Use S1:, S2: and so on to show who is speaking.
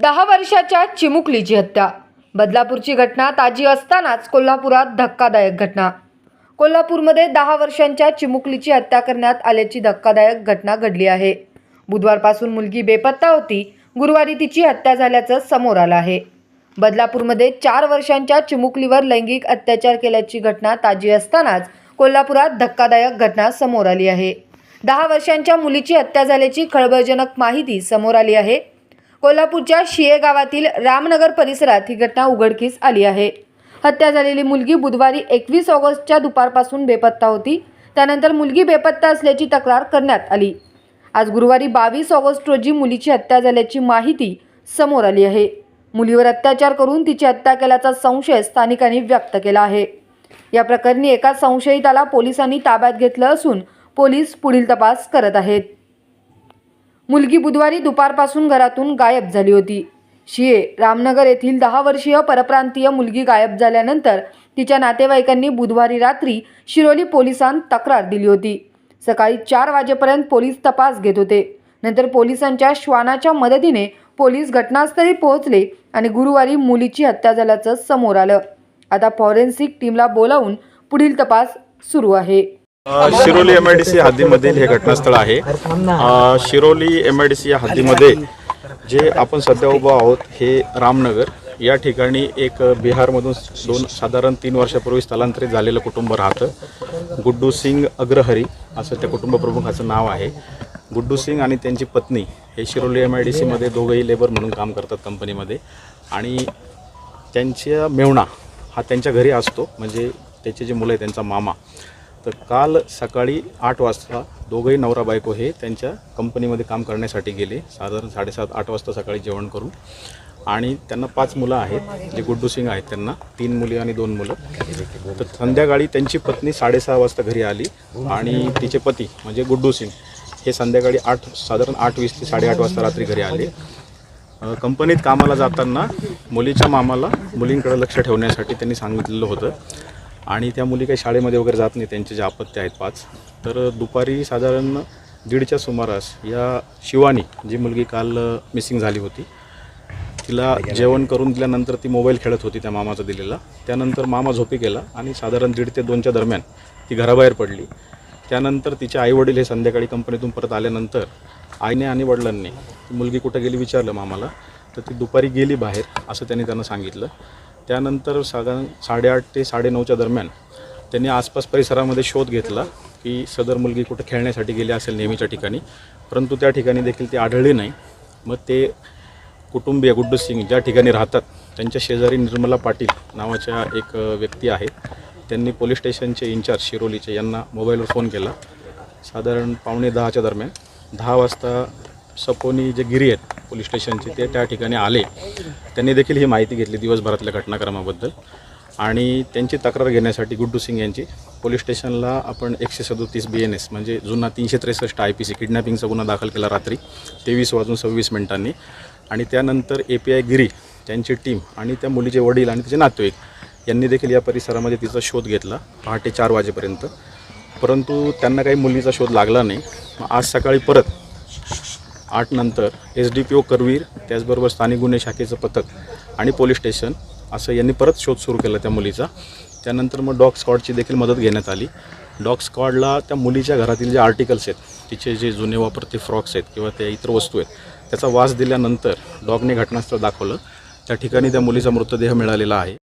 S1: दहा वर्षाच्या चिमुकलीची हत्या. बदलापूरची घटना ताजी असतानाच कोल्हापुरात धक्कादायक घटना. कोल्हापूरमध्ये दहा वर्षांच्या चिमुकलीची हत्या करण्यात आल्याची धक्कादायक घटना घडली आहे. बुधवारपासून मुलगी बेपत्ता होती. गुरुवारी तिची हत्या झाल्याचं समोर आलं आहे. बदलापूरमध्ये चार वर्षांच्या चिमुकलीवर लैंगिक अत्याचार केल्याची घटना ताजी असतानाच कोल्हापुरात धक्कादायक घटना समोर आली आहे. दहा वर्षांच्या मुलीची हत्या झाल्याची खळबळजनक माहिती समोर आली आहे. कोल्हापूरच्या शिये गावातील रामनगर परिसरात ही घटना उघडकीस आली आहे. हत्या झालेली मुलगी बुधवारी एकवीस ऑगस्टच्या दुपारपासून बेपत्ता होती. त्यानंतर मुलगी बेपत्ता असल्याची तक्रार करण्यात आली. आज गुरुवारी बावीस ऑगस्ट रोजी मुलीची हत्या झाल्याची माहिती समोर आली आहे. मुलीवर अत्याचार करून तिची हत्या केल्याचा संशय स्थानिकांनी व्यक्त केला आहे. या प्रकरणी एका संशयिताला पोलिसांनी ताब्यात घेतलं असून पोलीस पुढील तपास करत आहेत. मुलगी बुधवारी दुपारपासून घरातून गायब झाली होती. शिये रामनगर येथील दहा वर्षीय परप्रांतीय मुलगी गायब झाल्यानंतर तिच्या नातेवाईकांनी बुधवारी रात्री शिरोली पोलिसांत तक्रार दिली होती. सकाळी चार वाजेपर्यंत पोलीस तपास घेत होते. नंतर पोलिसांच्या श्वानाच्या मदतीने पोलीस घटनास्थळी पोहोचले आणि गुरुवारी मुलीची हत्या झाल्याचं समोर आलं. आता फॉरेन्सिक टीमला बोलावून पुढील तपास सुरू आहे.
S2: Shiroli M I D C हद्दीमधील हे घटनास्थळ आहे. Shiroli M I D C या हद्दीमध्ये जे आपण सध्या उभं आहोत हे रामनगर. या ठिकाणी एक बिहारमधून दोन साधारण तीन वर्षापूर्वी स्थलांतरित झालेलं कुटुंब राहतं. गुड्डू सिंग अग्रहरी असं त्या कुटुंबप्रमुखाचं नाव आहे. गुड्डू सिंग आणि त्यांची पत्नी हे शिरोली एम आय डी सीमध्ये दोघंही लेबर म्हणून काम करतात कंपनीमध्ये. आणि त्यांच्या मेवणा हा त्यांच्या घरी असतो. म्हणजे त्याचे जे मुलं आहे त्यांचा मामा. तर काल सकाळी आठ वाजता दोघंही नवरा बायको हे त्यांच्या कंपनीमध्ये काम करण्यासाठी गेले. साधारण साडेसात आठ वाजता सकाळी जेवण करून. आणि त्यांना पाच मुलं आहेत जे गुड्डू सिंग आहेत त्यांना. तीन मुली आणि दोन मुलं. तर संध्याकाळी त्यांची पत्नी साडेसहा वाजता घरी आली. आणि तिचे पती म्हणजे गुड्डू सिंग हे संध्याकाळी आठ साधारण आठ वीस ते साडेआठ वाजता रात्री घरी आले. कंपनीत कामाला जाताना मुलीच्या मामाला मुलींकडे लक्ष ठेवण्यासाठी त्यांनी सांगितलेलं होतं. आणि त्या मुली काही शाळेमध्ये वगैरे जात नाही त्यांचे जे अपत्य आहेत पाच. तर दुपारी साधारण दीडच्या सुमारास या शिवानी जी मुलगी काल मिसिंग झाली होती तिला जेवण करून दिल्यानंतर ती मोबाईल खेळत होती त्या मामाचा दिलेला. त्यानंतर मामा झोपी गेला आणि साधारण दीड ते दोनच्या दरम्यान ती घराबाहेर पडली. त्यानंतर तिचे आईवडील हे संध्याकाळी कंपनीतून परत आल्यानंतर आईने आणि वडिलांनी मुलगी कुठं गेली विचारलं मामाला तर ती दुपारी गेली बाहेर असं त्यांनी त्यांना सांगितलं. त्यानंतर साधारण साडेआठ ते साडेनऊच्या दरम्यान त्यांनी आसपास परिसरामध्ये शोध घेतला की सदर मुलगी कुठं खेळण्यासाठी गेली असेल नेहमीच्या ठिकाणी. परंतु त्या ठिकाणी देखील ती आढळली नाही. मग ते कुटुंबीय गुड्डू सिंग ज्या ठिकाणी राहतात त्यांच्या शेजारी निर्मला पाटील नावाच्या एक व्यक्ती आहेत. त्यांनी पोलीस स्टेशनचे इन्चार्ज शिरोलीचे यांना मोबाईलवर फोन केला. साधारण पावणे दहाच्या दरम्यान. दहा वाजता सपोनी जे गिरी आहेत पोलीस स्टेशनचे ते त्या ठिकाणी आले. त्यांनी देखील ही माहिती घेतली दिवसभरातल्या घटनाक्रमाबद्दल. आणि त्यांची तक्रार घेण्यासाठी गुड्डू सिंग यांची पोलीस स्टेशनला आपण एकशे सदोतीस बी एन एस म्हणजे जुना तीनशे त्रेसष्ट आय पी सी किडनॅपिंगचा गुन्हा दाखल केला रात्री तेवीस वाजून सव्वीस मिनिटांनी. आणि त्यानंतर ए पी आय गिरी त्यांची टीम आणि त्या मुलीचे वडील आणि तिचे नातेवाईक यांनी देखील या परिसरामध्ये तिचा शोध घेतला पहाटे चार वाजेपर्यंत. परंतु त्यांना काही मुलीचा शोध लागला नाही. मग आज सकाळी परत आठ नंतर S D P O Karveer त्याचबरोबर स्थानिक गुन्हे शाखेचं पथक आणि पोलीस स्टेशन असं यांनी परत शोध सुरू केला त्या मुलीचा. त्यानंतर मग डॉग स्कॉडची देखील मदत घेण्यात आली. डॉग स्कॉडला त्या मुलीच्या घरातील जे आर्टिकल्स आहेत तिचे जे जुने वापरते फ्रॉक्स आहेत किंवा त्या इतर वस्तू आहेत त्याचा वास दिल्यानंतर डॉगने घटनास्थळ दाखवलं. त्या ठिकाणी त्या मुलीचा मृतदेह मिळालेला आहे.